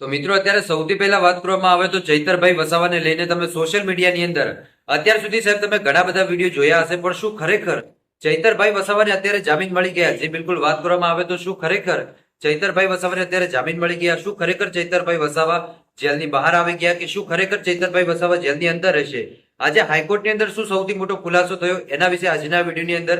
તો મિત્રો, અત્યારે સૌથી પહેલા વાત કરવામાં આવે તો ચૈતરભાઈ વસાવાને લઈને તમે સોશિયલ મીડિયાની અંદર અત્યાર સુધી સાહેબ તમે ઘણા બધા વીડિયો જોયા હશે, પણ શું ખરેખર ચૈતરભાઈ વસાવાને અત્યારે જામીન મળી ગયા? જે બિલકુલ, વાત કરવામાં આવે તો શું ખરેખર ચૈતરભાઈ વસાવાને અત્યારે જામીન મળી ગયા? શું ખરેખર ચૈતરભાઈ વસાવા જેલની બહાર આવી ગયા કે શું ખરેખર ચૈતરભાઈ વસાવા જેલની અંદર રહેશે? આજે હાઈકોર્ટની અંદર શું સૌથી મોટો ખુલાસો થયો? એના વિશે આજના વિડીયોની અંદર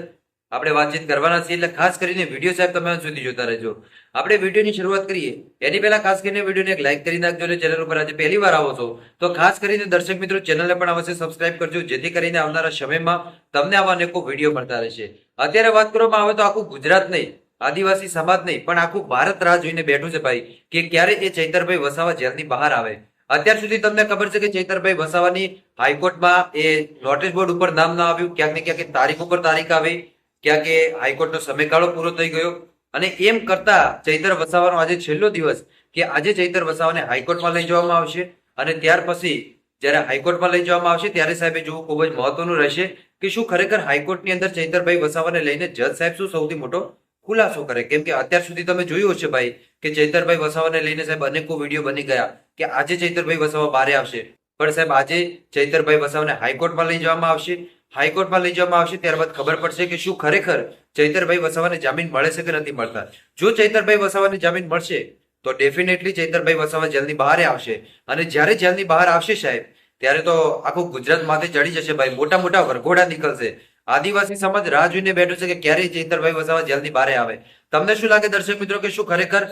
આપણે વાતચીત કરવાના છીએ એટલે ખાસ કરીને વીડિયો સાહેબ તમે સુધી જોતા રહેજો. આપણે વિડીયોની શરૂઆત કરીએ. એની પહેલા ખાસ કરીને વિડીયોને એક લાઇક કરી નાખજો અને ચેનલ ઉપર આજે પહેલી વાર આવો છો, તો ખાસ કરીને દર્શક મિત્રો ચેનલને પણ અવશ્ય સબસ્ક્રાઇબ કરજો, જેથી કરીને આવનારા સમયમાં તમને આવા અનેકો વીડિયો મળતા રહેશે. અત્યારે વાત કરવામાં આવે તો આખું ગુજરાત નહીં, આદિવાસી સમાજ નહીં, પણ આખું ભારત રાહ જોઈને બેઠું છે ભાઈ, કે ક્યારે એ ચૈતરભાઈ વસાવા જેલની બહાર આવે. અત્યાર સુધી તમને ખબર છે કે ચૈતરભાઈ વસાવાની હાઈકોર્ટમાં એ નોટિસ બોર્ડ ઉપર નામ ના આવ્યું, ક્યાંક ને ક્યાંક તારીખ ઉપર તારીખ આવી. ક્યાંક કે હાઈકોર્ટનો સમયગાળો પૂરો થઈ ગયો અને એમ કરતા ચૈતર વસાવાનો આજે છેલ્લો દિવસ કે આજે ચૈતર વસાવાને હાઈકોર્ટમાં લઈ જવામાં આવશે અને ત્યાર પછી જ્યારે હાઈકોર્ટમાં લઈ જવામાં આવશે ત્યારે સાહેબે જોવું ખૂબ જ મહત્વનું રહેશે કે શું ખરેખર હાઈકોર્ટની અંદર ચૈતરભાઈ વસાવાને લઈને જજ સાહેબ શું સૌથી મોટો ખુલાસો કરે? કેમ કે અત્યાર સુધી તમે જોયું હશે ભાઈ કે ચૈતરભાઈ વસાવાને લઈને સાહેબ અનેકો વીડિયો બની ગયા કે આજે ચૈતરભાઈ વસાવા બારે આવશે. પણ સાહેબ આજે ચૈતરભાઈ વસાવાને હાઈકોર્ટમાં લઈ જવામાં આવશે. હાઈકોર્ટમાં લઈ જવામાં આવશે, ત્યારબાદ ખબર પડશે કે શું ખરેખર ચૈતરભાઈ વસાવાને જામીન મળે છે કે નથી મળતા. જો ચૈતરભાઈ વસાવાને જામીન મળશે, તો ડેફિનેટલી ચૈતરભાઈ વસાવા જેલની બહાર આવશે. અને જ્યારે જેલની બહાર આવશે સાહેબ, ત્યારે તો આખું ગુજરાત માથે ચડી જશે ભાઈ. મોટા મોટા વરઘોડા નીકળશે. આદિવાસી સમાજ રાહ જોઈને બેઠો છે કે ક્યારે ચૈતરભાઈ વસાવા જેલની બહાર આવે. તમને શું લાગે દર્શક મિત્રો કે શું ખરેખર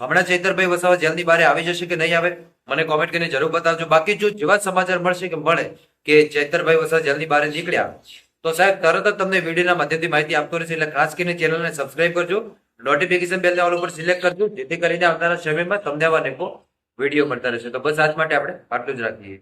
હમણાં ચૈતરભાઈ વસાવા જેલની બહાર આવી જશે કે નહીં આવે? મને કોમેન્ટ કરીને જરૂર બતાવજો. બાકી જો જેવા સમાચાર મળશે કે મળે કે ચૈતરભાઈ વસા જલ્દી બહાર નીકળ્યા. તો સાહેબ, તરત જ તમને વિડીયોના માધ્યમથી માહિતી આપતો રહેશે. એટલે ખાસ કરીને ચેનલને સબસ્ક્રાઇબ કરજો. નોટિફિકેશન બેલ ઓલ ઉપર સિલેક્ટ કરજો. જેથી કરીને આવનારા સમયમાં તમને આવા નેકો વીડિયો મળતા રહેશે. તો બસ આજ માટે આપણે આટલું જ રાખીએ.